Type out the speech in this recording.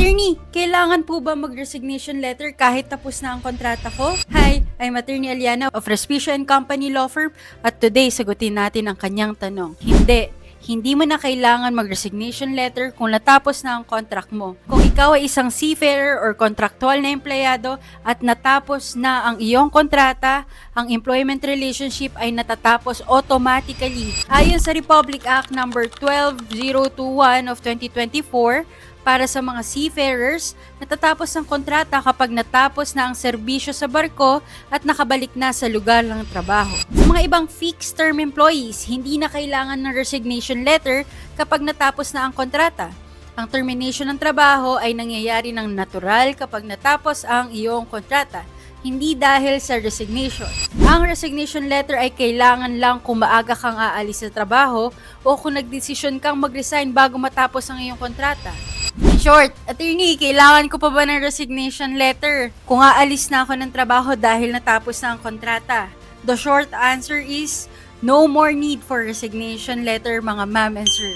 Attorney, kailangan po ba mag-resignation letter kahit tapos na ang kontrata ko? Hi, I'm Attorney Aliana of Respicio and Company Law Firm at today sagutin natin ang kanyang tanong. Hindi, hindi mo na kailangan mag-resignation letter kung natapos na ang contract mo. Kung ikaw ay isang seafarer or contractual na empleyado at natapos na ang iyong kontrata, ang employment relationship ay natatapos automatically. Ayon sa Republic Act number 12021 of 2024, para sa mga seafarers, natatapos ang kontrata kapag natapos na ang serbisyo sa barko at nakabalik na sa lugar ng trabaho. Sa mga ibang fixed-term employees, hindi na kailangan ng resignation letter kapag natapos na ang kontrata. Ang termination ng trabaho ay nangyayari ng natural kapag natapos ang iyong kontrata, hindi dahil sa resignation. Ang resignation letter ay kailangan lang kung maaga kang aalis sa trabaho o kung nagdesisyon kang mag-resign bago matapos ang iyong kontrata. Short, attorney, kailangan ko pa ba ng resignation letter kung aalis na ako ng trabaho dahil natapos na ang kontrata? The short answer is, no more need for resignation letter mga ma'am and sir.